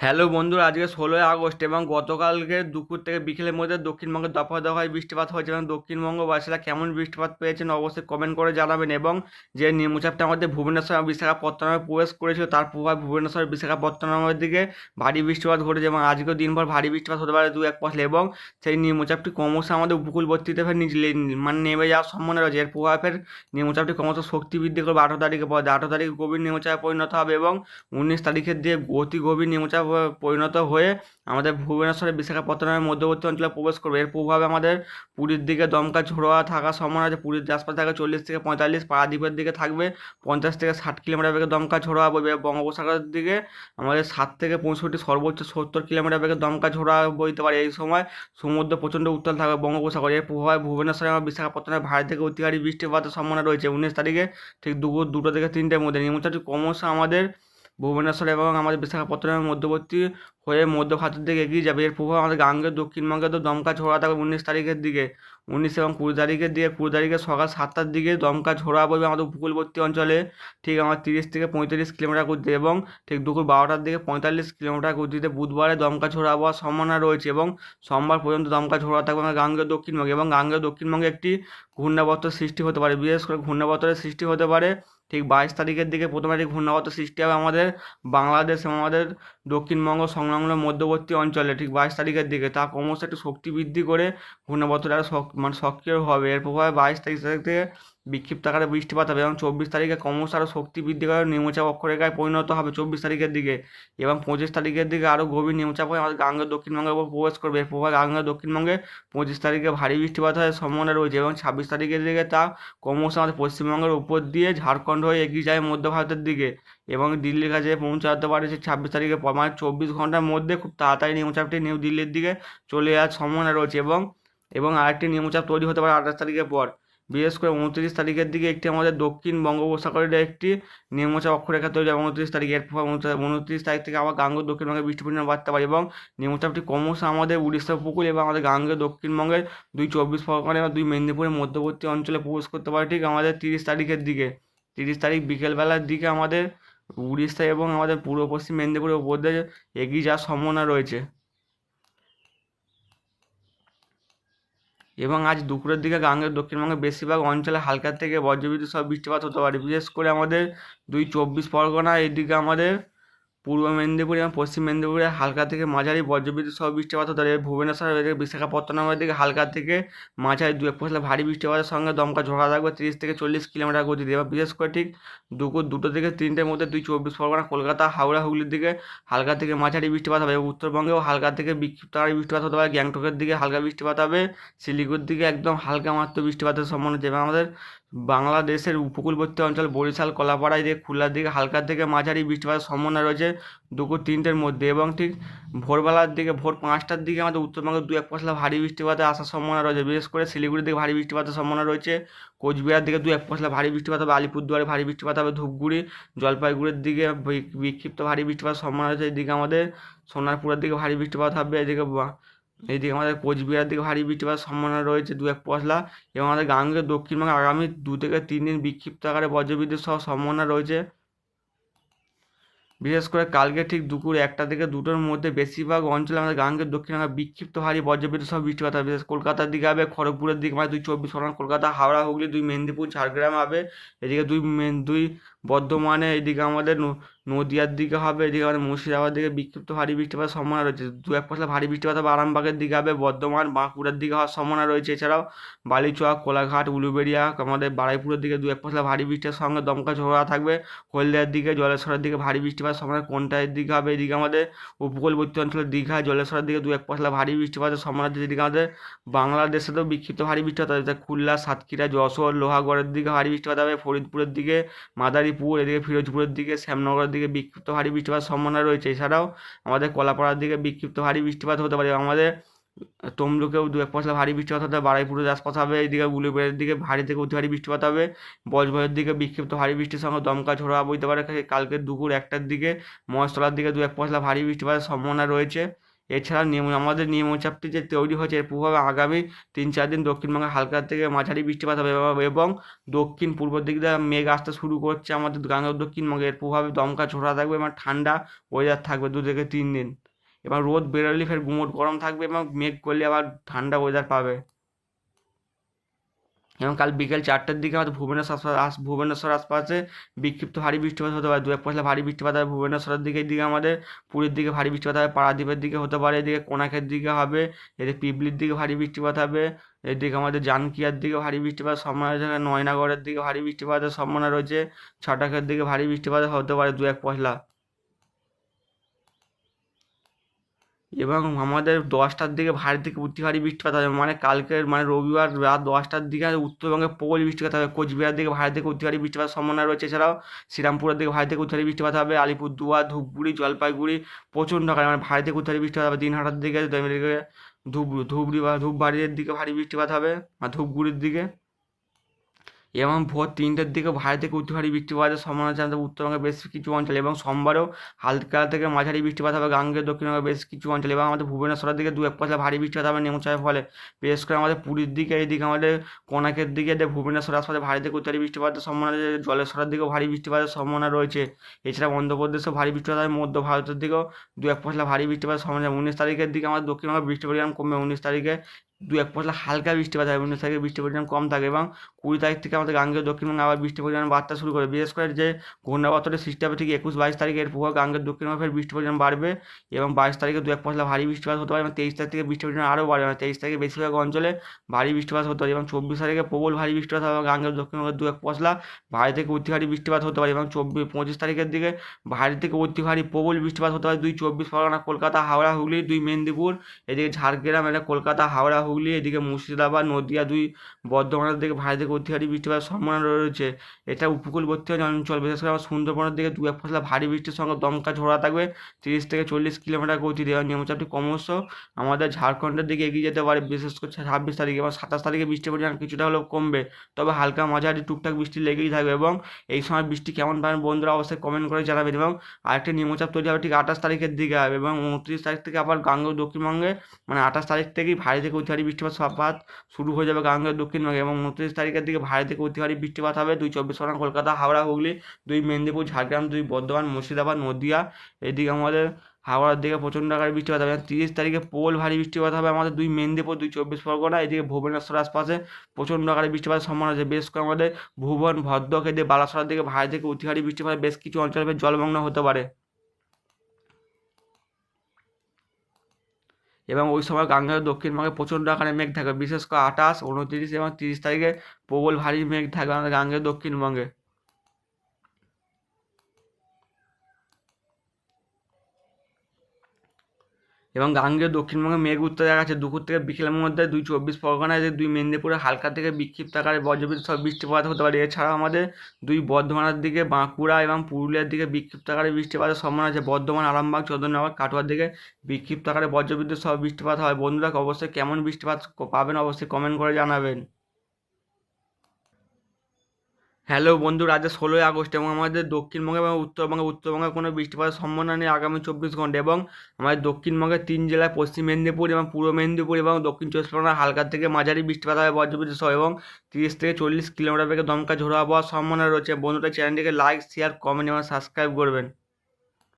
Hello বন্ধুরা, আজকে ষোলোই আগস্ট এবং গতকালকে দুপুর থেকে বিকেলের মধ্যে দক্ষিণবঙ্গের দফা দফায় বৃষ্টিপাত হয়েছে এবং দক্ষিণবঙ্গবাসীরা কেমন বৃষ্টিপাত পেয়েছেন অবশ্যই কমেন্ট করে জানাবেন এবং যে নিম্নচাপটা আমাদের ভুবনেশ্বর এবং বিশাখাপত্তনমে প্রবেশ করেছিল, তার প্রভাব ভুবনেশ্বর, বিশাখাপত্তনমের দিকে ভারী বৃষ্টিপাত ঘটেছে এবং আজকেও দিনভর ভারী বৃষ্টিপাত হতে পারে দু এক পশলে এবং সেই নিম্নচাপটি ক্রমশ আমাদের উপকূলবর্তীতে ফের নিচে মানে নেমে যাওয়ার সম্ভাবনা রয়েছে। এর প্রভাবের নিম্নচাপটি ক্রমশ শক্তি বৃদ্ধি করবে। আঠারো তারিখে পর আঠারো তারিখ গভীর নিম্নচাপে পরিণত হবে এবং উনিশ তারিখের দিয়ে অতি গভীর নিম্নচাপ পরিণত হয়ে আমাদের ভুবনেশ্বরের বিশাখাপত্তনমের মধ্যবর্তী অঞ্চলে প্রবেশ করবে। এর প্রভাবে আমাদের পুরীর দিকে দমকা ঝোড়োয়া থাকার সম্ভাবনা আছে। পুরীর আশপাশে থাকবে চল্লিশ থেকে পঁয়তাল্লিশ পারাদ্বীপের দিকে থাকবে পঞ্চাশ থেকে ষাট কিলোমিটার বেগে দমকা ঝোড়োয়া বইবে বঙ্গোপসাগরের দিকে আমাদের ষাট থেকে পঁয়ষট্টি, সর্বোচ্চ সত্তর কিলোমিটার বেগে দমকা ঝোড়া বইতে পারে। এই সময় সমুদ্র প্রচণ্ড উত্তাল থাকবে বঙ্গোপসাগর। এর প্রভাবে ভুবনেশ্বরে আমার বিশাখাপত্তনের ভারী থেকে অতিহারী বৃষ্টিপাতের সম্ভাবনা রয়েছে। উনিশ তারিখে ঠিক দুপুর দুটো থেকে তিনটের মধ্যে। নিম্নচাপটি ক্রমশ আমাদের ভুবনেশ্বর এবং আমাদের বিশাখাপত্তনমের মধ্যবর্তী হয়ে মধ্য ভারতের দিকে এগিয়ে যাবে। এর প্রভাব আমাদের গাঙ্গের দক্ষিণবঙ্গে তো দমকা ঝোড়া থাকবে উনিশ তারিখের দিকে। উনিশ এবং কুড়ি তারিখের দিকে, কুড়ি তারিখে সকাল সাতটার দিকে দমকা ঝোড়া পড়বে আমাদের উপকূলবর্তী অঞ্চলে। ঠিক আমার তিরিশ থেকে পঁয়ত্রিশ কিলোমিটার গতিতে এবং ঠিক দুপুর বারোটার দিকে পঁয়তাল্লিশ কিলোমিটার গতিতে বুধবারে দমকা ঝোড়া হওয়ার সম্ভাবনা রয়েছে এবং সোমবার পর্যন্ত দমকা ঝোড়া থাকবে আমাদের গাঙ্গের দক্ষিণবঙ্গে এবং গাঙ্গের দক্ষিণবঙ্গে একটি ঘূর্ণাবর্ত সৃষ্টি হতে পারে। বিশেষ করে ঘূর্ণাবর্তের সৃষ্টি হতে পারে ঠিক বাইশ তারিখের দিকে প্রথমে একটি ঘূর্ণাবর্ত সৃষ্টি হবে আমাদের বাংলাদেশ এবং আমাদের দক্ষিণবঙ্গ সংলগ্ন মধ্যবর্তী অঞ্চলে। ঠিক বাইশ তারিখের দিকে। তা ক্রমশ একটু শক্তি বৃদ্ধি করে ঘূর্ণাবর্তটা আরও মানে সক্রিয় হবে। এর প্রভাবে বাইশ তারিখ থেকে বিক্ষিপ্ত আকারে বৃষ্টিপাত হবে এবং চব্বিশ তারিখে ক্রমশ আরও শক্তি বৃদ্ধি করে নিম্নচাপ অক্ষরেখায় পরিণত হবে। চব্বিশ তারিখের দিকে এবং পঁচিশ তারিখের দিকে আরও গভীর নিম্নচাপ হয়ে আমাদের গাঙ্গের দক্ষিণবঙ্গের উপর প্রবেশ করবে। এর প্রভাবে গাঙ্গের দক্ষিণবঙ্গে পঁচিশ তারিখে ভারী বৃষ্টিপাত হওয়ার সম্ভাবনা রয়েছে এবং ছাব্বিশ তারিখের দিকে তা ক্রমশ আমাদের পশ্চিমবঙ্গের উপর দিয়ে ঝাড়খণ্ড হয়ে এগিয়ে যায় মধ্য ভারতের দিকে এবং দিল্লির কাছে পৌঁছাতে পারে সে ছাব্বিশ তারিখে মানে চব্বিশ ঘণ্টার মধ্যে খুব তাড়াতাড়ি নিম্নচাপটি নিউ দিল্লির দিকে চলে যাওয়ার সম্ভাবনা রয়েছে এবং এবং আরেকটি নিম্নচাপ তৈরি হতে পারে আঠাশ তারিখের পর। বিশেষ করে উনত্রিশ তারিখের দিকে একটি আমাদের দক্ষিণ বঙ্গোপসাগরের একটি নিম্নচাপ অক্ষরেখা তৈরি হবে উনত্রিশ তারিখ। এর প্রভাব উনত্রিশ তারিখ থেকে আবার গাঙ্গ দক্ষিণবঙ্গে বৃষ্টি পরিমাণ বাড়তে পারে এবং নিম্নচাপটি ক্রমশ আমাদের উড়িষ্যা উপকূল এবং আমাদের গাঙ্গে দক্ষিণবঙ্গের দুই চব্বিশ পরগনা এবং দুই মেদিনীপুরের মধ্যবর্তী অঞ্চলে প্রবেশ করতে পারে ঠিক আমাদের তিরিশ তারিখের দিকে। তিরিশ তারিখ বিকেলবেলার দিকে আমাদের উড়িষ্যা এবং আমাদের পূর্ব পশ্চিম মেদিনীপুরের উপর দিয়ে এগিয়ে যাওয়ার সম্ভাবনা রয়েছে। এবং আজ দুপুরের দিকে গাঙ্গের দক্ষিণবঙ্গের বেশিরভাগ অঞ্চলে হালকা থেকে বজ্রবিদ্যুৎ সহ বৃষ্টিপাত হতে পারে। বিশেষ করে আমাদের দুই চব্বিশ পরগনা, এদিকে আমাদের পূর্ব মেদিনীপুর এবং পশ্চিম মেদিনীপুরে হালকা থেকে মাঝারি বজ্রবিদ্যুৎ সহ বৃষ্টিপাত হতে পারে। ভুবনেশ্বর বিশাখাপত্তনমের দিকে হালকা থেকে মাঝারি দু এক পশলা ভারী বৃষ্টিপাতের সঙ্গে দমকা ঝোড়া থাকবে তিরিশ থেকে চল্লিশ কিলোমিটার গতিতে। এবার বিশেষ করে ঠিক দুপুর দুটো থেকে তিনটের মধ্যে দুই চব্বিশ পরগনা, কলকাতা, হাওড়া, হুগলির দিকে হালকা থেকে মাঝারি বৃষ্টিপাত হবে। উত্তরবঙ্গেও হালকা থেকে বিক্ষিপ্ত বৃষ্টিপাত হতে পারে। গ্যাংটকের দিকে হালকা বৃষ্টিপাত হবে। শিলিগুড়ির দিকে একদম হালকা মাত্র বৃষ্টিপাতের সম্ভাবনা এবং আমাদের বাংলাদেশের উপকূলবর্তী অঞ্চল বরিশাল, কলাপাড়ায় এদিকে খুলনার দিকে হালকা থেকে মাঝারি বৃষ্টিপাতের সম্ভাবনা রয়েছে দুপুর তিনটের মধ্যে এবং ঠিক ভোরবেলার দিকে, ভোর পাঁচটার দিকে আমাদের উত্তরবঙ্গে দু এক পশলা ভারী বৃষ্টিপাতে আসার সম্ভাবনা রয়েছে। বিশেষ করে শিলিগুড়ির দিকে ভারী বৃষ্টিপাতের সম্ভাবনা রয়েছে, কোচবিহার দিকে দু এক পশলা ভারী বৃষ্টিপাত হবে, আলিপুরদুয়ারে ভারী বৃষ্টিপাত হবে, ধূপগুড়ি, জলপাইগুড়ির দিকে বিক্ষিপ্ত ভারী বৃষ্টিপাতের সম্ভাবনা রয়েছে। এদিকে আমাদের সোনারপুরের দিকে ভারী বৃষ্টিপাত হবে, এদিকে এইদিকে আমাদের কোচবিহার দিকে ভারী বৃষ্টিপাতের সম্ভাবনা রয়েছে দু এক পশলা এবং আমাদের গাঙ্গের দক্ষিণবঙ্গে আগামী দু থেকে তিন দিন বিক্ষিপ্ত আকারে বজ্রবিদ্যুৎ সহ সম্ভাবনা রয়েছে। বিশেষ করে কালকে ঠিক দুপুর একটা থেকে দুটোর মধ্যে বেশিরভাগ অঞ্চলে আমাদের গাঙ্গের দক্ষিণবঙ্গে বিক্ষিপ্ত ভারী বজ্রবিদ্যুৎ সহ বৃষ্টিপাত হবে। বিশেষ কলকাতার দিকে হবে, খড়গপুরের দিকে মানে দুই চব্বিশ পরগনা, কলকাতা, হাওড়া, হুগলি, দুই মেদিনীপুর, ঝাড়গ্রাম হবে, এদিকে দুই দুই বর্ধমানে এদিকে আমাদের নদিয়ার দিকে হবে, এদিকে আমাদের মুর্শিদাবাদ দিকে বিক্ষিপ্ত ভারী বৃষ্টিপাতের সম্ভাবনা রয়েছে। দু এক পশলা ভারী বৃষ্টিপাত হবে আরামবাগের দিকে হবে, বর্ধমান, বাঁকুড়ার দিকে হওয়ার সম্ভাবনা রয়েছে। এছাড়াও বালিচক, কোলাঘাট, উলুবেড়িয়া, আমাদের বারুইপুরের দিকে দু এক পশলা ভারী বৃষ্টির সঙ্গে দমকা ঝোড়া থাকবে। হলদিয়ার দিকে, জলেশ্বরের দিকে ভারী বৃষ্টিপাত সম্ভাবনা কোনটার দিকে হবে, এদিকে আমাদের উপকূলবর্তী অঞ্চলের দীঘা, জলেশ্বরের দিকে দু এক পশলা ভারী বৃষ্টিপাতের সম্ভাবনা আছে এদিকে আমাদের বাংলাদেশেতেও বিক্ষিপ্ত ভারী বৃষ্টিপাত হবে খুলনা, সাতক্ষীরা, যশোর, লোহাগড়ের দিকে ভারী বৃষ্টিপাত হবে, ফরিদপুরের দিকে মাদারীপুর এদিকে ফিরোজপুরের দিকে, শ্যামনগরের দিকে বিক্ষিপ্ত ভারী বৃষ্টিপাত সম্ভাবনা রয়েছে। এছাড়াও আমাদের কলাপাড়ার দিকে বিক্ষিপ্ত ভারী বৃষ্টিপাত হতে পারে। আমাদের তমলুকেও দু এক পশলা ভারী বৃষ্টিপাত হতে পারে। বারুইপুরের আশপাশ হবে এইদিকে উলুবেড়ের দিকে ভারী থেকে অতি ভারী বৃষ্টিপাত হবে। বজবজের দিকে বিক্ষিপ্ত ভারী বৃষ্টির সঙ্গে দমকা ঝোড়া বইতে পারে। কালকে দুপুর একটার দিকে মহেশতলার দিকে দু এক পশলা ভারী বৃষ্টিপাতের সম্ভাবনা রয়েছে। এছাড়া নিয়ম আমাদের নিম্নচাপটি যে তৈরি হয়েছে, এর প্রভাবে আগামী তিন চার দিন দক্ষিণবঙ্গে হালকা থেকে মাঝারি বৃষ্টিপাত হবে এবং- দক্ষিণ পূর্ব দিক দিয়ে মেঘ আসতে শুরু করছে আমাদের গাঙ্গা দক্ষিণবঙ্গে। এর প্রভাবে দমকা ঝোড়া থাকবে এবং ঠান্ডা ওয়েদার থাকবে দু থেকে তিন দিন। এবার রোদ বেরোলে ফের গুমোট গরম থাকবে এবং মেঘ করলে আবার ঠান্ডা ওয়েদার পাবে। এবং কাল বিকেল চারটের দিকে আমাদের ভুবনেশ্বর আস ভুবনেশ্বর আশপাশে বিক্ষিপ্ত ভারী বৃষ্টিপাত হতে পারে। দু এক পয়সা ভারী বৃষ্টিপাত হবে ভুবনেশ্বরের দিকে, এদিকে আমাদের পুরীর দিকে ভারী বৃষ্টিপাত হবে পারাদ্বীপের দিকে হতে পারে, এদিকে কোনাকের দিকে হবে, এদিকে পিপলির দিকে ভারী বৃষ্টিপাত হবে, এদিকে আমাদের জানকিয়ার দিকে ভারী বৃষ্টিপাত, সম্ভাবনা রয়েছে নয়নাগড়ের দিকে ভারী বৃষ্টিপাতের সম্ভাবনা রয়েছে ছটাকের দিকে ভারী বৃষ্টিপাত হতে পারে দু এক পশলা। এবং আমাদের দশটার দিকে ভারী থেকে অতি ভারী বৃষ্টিপাত হবে। মানে কালকের মানে রবিবার রাত দশটার দিকে উত্তরবঙ্গে প্রবল বৃষ্টিপাত হবে। কোচবিহার দিকে ভারী থেকে অতি ভারী বৃষ্টিপাত সম্ভাবনা রয়েছে। এছাড়াও শ্রীরামপুরের দিকে ভারী থেকে অতি ভারী বৃষ্টিপাত হবে। আলিপুরদুয়ার, ধূপগুড়ি, জলপাইগুড়ি প্রচণ্ড আকারে মানে ভারী থেকে অতি ভারী বৃষ্টিপাত হবে। দিনহাটার দিকে ধূপ ধুবড়ি বা ধূপবাড়ির দিকে ভারী বৃষ্টিপাত হবে। আর ধূপগুড়ির দিকে এবং ভোর তিনটের দিকে ভারী থেকে অতি ভারী সম্ভাবনা আছে আমাদের উত্তরবঙ্গের বেশ কিছু অঞ্চলে এবং সোমবারেও হালকা থেকে মাঝারি বৃষ্টিপাত হবে গাঙ্গেয় দক্ষিণবঙ্গের বেশ কিছু অঞ্চলে এবং আমাদের ভুবনেশ্বরের দিকে দু এক পয়সা ভারী বৃষ্টিপাত হবে নিম্নচাপের ফলে। বিশেষ করে আমাদের পুরীর দিকে এইদিকে আমাদের কোনাকের দিকে ভুবনেশ্বর আশপাশে ভারী থেকে অতি ভারী বৃষ্টিপাতের সম্ভাবনা আছে, জলেশ্বরের দিকেও ভারী বৃষ্টিপাতের সম্ভাবনা রয়েছে। এছাড়া অন্ধ্রপ্রদেশেও ভারী বৃষ্টিপাত হবে, মধ্য ভারতের দিকেও দু এক পশলা ভারী বৃষ্টিপাতের সম্ভাবনা উনিশ তারিখের দিকে আমাদের দক্ষিণবঙ্গের বৃষ্টি পরিমাণ কমবে। উনিশ তারিখে দু এক পশলা হালকা বৃষ্টিপাত হয় উনিশ তারিখে বৃষ্টির পরিমাণ কম থাকে এবং কুড়ি তারিখ থেকে আমাদের গাঙ্গেয় দক্ষিণবঙ্গে আবার বৃষ্টির পরিমাণ বাড়তে শুরু করে। বিশেষ করে যে ঘূর্ণাবর্তনের সৃষ্টি হবে ঠিক একুশ বাইশ তারিখে এর প্রভাব গাঙ্গের দক্ষিণবঙ্গে ফের বৃষ্টির পরিমাণ বাড়বে এবং বাইশ তারিখে দু এক পশলা ভারী বৃষ্টিপাত হতে পারে এবং তেইশ তারিখ থেকে বৃষ্টির পরিমাণ আরও বাড়বে তেইশ তারিখে বেশিরভাগ অঞ্চলে ভারী বৃষ্টিপাত হতে পারে এবং চব্বিশ তারিখে প্রবল ভারী বৃষ্টিপাত হবে গাঙ্গের দক্ষিণবঙ্গে দু এক পশলা ভারী থেকে অতি ভারী বৃষ্টিপাত হতে পারে এবং চব্বিশ, পঁচিশ তারিখের দিকে ভারী থেকে অতি ভারী প্রবল বৃষ্টিপাত হতে পারে। দুই চব্বিশ পরগনা, কলকাতা, হাওড়া, হুগলি, দুই মেদিনীপুর, এদিকে ঝাড়গ্রাম এটা কলকাতা, হাওড়া হুগলি, এদিকে মুর্শিদাবাদ, নদিয়া দুই বর্ধমানের দিকে ভারী থেকে অতি ভারী বৃষ্টিপাতের সম্ভাবনা রয়েছে। এটা উপকূলবর্তী অঞ্চল, বিশেষ করে আমার সুন্দরবনের দিকে দু এক ফসলা ভারী বৃষ্টির সঙ্গে দমকা ঝোড়া থাকবে। তিরিশ থেকে চল্লিশ কিলোমিটার গতিতে এবং নিম্নচাপটি ক্রমশ আমাদের ঝাড়খণ্ডের দিকে এগিয়ে যেতে পারে। বিশেষ করে ছাব্বিশ তারিখে এবং সাতাশ তারিখে বৃষ্টির পরিমাণ কিছুটা হলেও কমবে। তবে হালকা মাঝারি টুকটাক বৃষ্টি লেগেই থাকবে এবং এই সময় বৃষ্টি কেমন পাবেন বন্ধুরা অবশ্যই কমেন্ট করে জানাবেন এবং আরেকটি নিম্নচাপ তৈরি হবে ঠিক আঠাশ তারিখের দিকে। হবে এবং উনত্রিশ তারিখ থেকে আবার গাঙ্গেয় দক্ষিণবঙ্গে মানে আঠাশ তারিখ থেকেই ভারী থেকে অতি ভারী বৃষ্টিপাত সপাত শুরু হয়ে যাবে গাঙ্গেয় দক্ষিণবঙ্গে এবং উনত্রিশ তারিখের দিকে ভারী থেকে অতি ভারী বৃষ্টিপাত হবে। দুই চব্বিশ পরগনা, কলকাতা, হাওড়া, হুগলি, দুই মেদিনীপুর, ঝাড়গ্রাম, দুই বর্ধমান, মুর্শিদাবাদ, নদিয়া। এদিকে আমাদের হাওড়ার দিকে প্রচণ্ড আকারে বৃষ্টিপাত হবে। তিরিশ তারিখে পোল ভারী বৃষ্টিপাত হবে আমাদের দুই মেদিনীপুর, দুই চব্বিশ পরগনা। এদিকে ভুবনেশ্বর আশপাশে প্রচণ্ড আকারে বৃষ্টিপাতের সম্ভাবনা আছে। বেশ আমাদের ভুবন, ভদ্রক, এদিকে বালাসড়ার দিকে ভারী থেকে অতি ভারী বৃষ্টিপাত। বেশ কিছু অঞ্চলে জলমগ্ন হতে পারে। এবং ওই সময় গাঙ্গেয় দক্ষিণবঙ্গে প্রচণ্ড আকারে মেঘ থাকবে বিশেষ করে আঠাশ, উনত্রিশ এবং তিরিশ তারিখে প্রবল ভারী মেঘ থাকবে আমাদের গাঙ্গেয় দক্ষিণবঙ্গে এবং গাঙ্গেয় দক্ষিণবঙ্গে মেঘ উত্তর দেখা যাচ্ছে দুপুর থেকে বিকেলের মধ্যে দুই চব্বিশ পরগনায় দুই মেদিনীপুরে হালকা থেকে বিক্ষিপ্ত আকারে বজ্রবিদ্যুৎ সহ বৃষ্টিপাত হতে পারে। এছাড়াও আমাদের দুই বর্ধমানের দিকে বাঁকুড়া এবং পুরুলিয়ার দিকে বিক্ষিপ্ত আকারে বৃষ্টিপাতের সম্ভাবনা আছে। বর্ধমান, আরামবাগ চন্দ্রনগর কাটোয়ার দিকে বিক্ষিপ্ত আকারে বজ্রবিদ্যুৎ সহ বৃষ্টিপাত হয়। বন্ধুরা, অবশ্যই কেমন বৃষ্টিপাত পাবেন অবশ্যই কমেন্ট করে জানাবেন। হ্যালো বন্ধুরা আজ ষোলোই আগস্ট এবং আমাদের দক্ষিণবঙ্গে এবং উত্তরবঙ্গে উত্তরবঙ্গে কোনো বৃষ্টিপাতের সম্ভাবনা নেই আগামী চব্বিশ ঘণ্টা এবং আমাদের দক্ষিণবঙ্গের তিন জেলায় পশ্চিম মেদিনীপুর এবং পূর্ব মেদিনীপুর এবং দক্ষিণ চব্বিশ পরগনা হালকা থেকে মাঝারি বৃষ্টিপাত হবে বজ্রবিদ্যুৎ সহ এবং তিরিশ থেকে চল্লিশ কিলোমিটার বেগে দমকা ঝোড়ো হওয়ার সম্ভাবনা রয়েছে। বন্ধুরা, চ্যানেলটিকে লাইক শেয়ার কমেন্ট এবং সাবস্ক্রাইব করবেন।